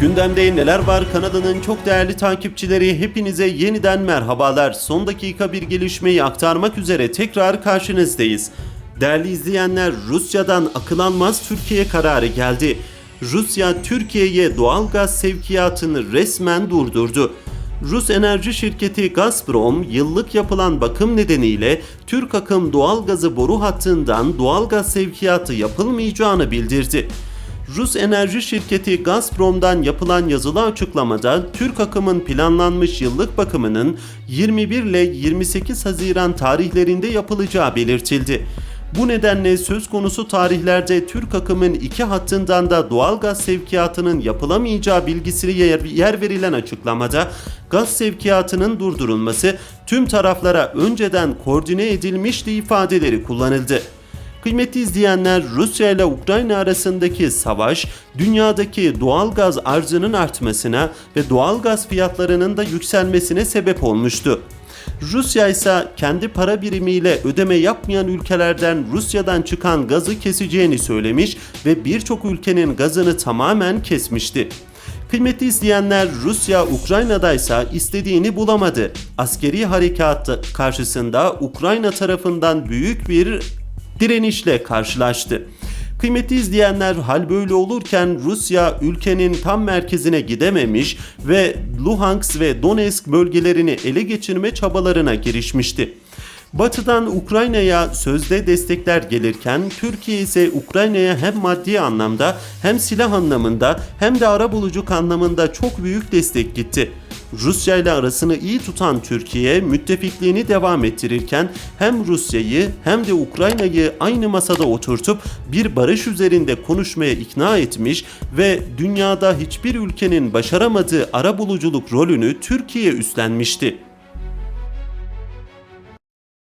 Gündemde neler var kanalının çok değerli takipçileri hepinize yeniden merhabalar. Son dakika bir gelişmeyi aktarmak üzere tekrar karşınızdayız. Değerli izleyenler Rusya'dan akıl almaz Türkiye kararı geldi. Rusya Türkiye'ye doğal gaz sevkiyatını resmen durdurdu. Rus enerji şirketi Gazprom yıllık yapılan bakım nedeniyle Türk akım doğal gazı boru hattından doğal gaz sevkiyatı yapılmayacağını bildirdi. Rus enerji şirketi Gazprom'dan yapılan yazılı açıklamada Türk akımın planlanmış yıllık bakımının 21 ile 28 Haziran tarihlerinde yapılacağı belirtildi. Bu nedenle söz konusu tarihlerde Türk akımın iki hattından da doğal gaz sevkiyatının yapılamayacağı bilgisine yer, yer verilen açıklamada gaz sevkiyatının durdurulması tüm taraflara önceden koordine edilmişti ifadeleri kullanıldı. Kıymetli izleyenler Rusya ile Ukrayna arasındaki savaş dünyadaki doğal gaz arzının artmasına ve doğal gaz fiyatlarının da yükselmesine sebep olmuştu. Rusya ise kendi para birimiyle ödeme yapmayan ülkelerden Rusya'dan çıkan gazı keseceğini söylemiş ve birçok ülkenin gazını tamamen kesmişti. Kıymetli izleyenler Rusya Ukrayna'daysa istediğini bulamadı. Askeri harekat karşısında Ukrayna tarafından büyük bir direnişle karşılaştı. Kıymetli izleyenler hal böyle olurken Rusya ülkenin tam merkezine gidememiş ve Luhansk ve Donetsk bölgelerini ele geçirme çabalarına girişmişti. Batı'dan Ukrayna'ya sözde destekler gelirken Türkiye ise Ukrayna'ya hem maddi anlamda hem silah anlamında hem de arabuluculuk anlamında çok büyük destek gitti. Rusya ile arasını iyi tutan Türkiye müttefikliğini devam ettirirken hem Rusya'yı hem de Ukrayna'yı aynı masada oturtup bir barış üzerinde konuşmaya ikna etmiş ve dünyada hiçbir ülkenin başaramadığı arabuluculuk rolünü Türkiye üstlenmişti.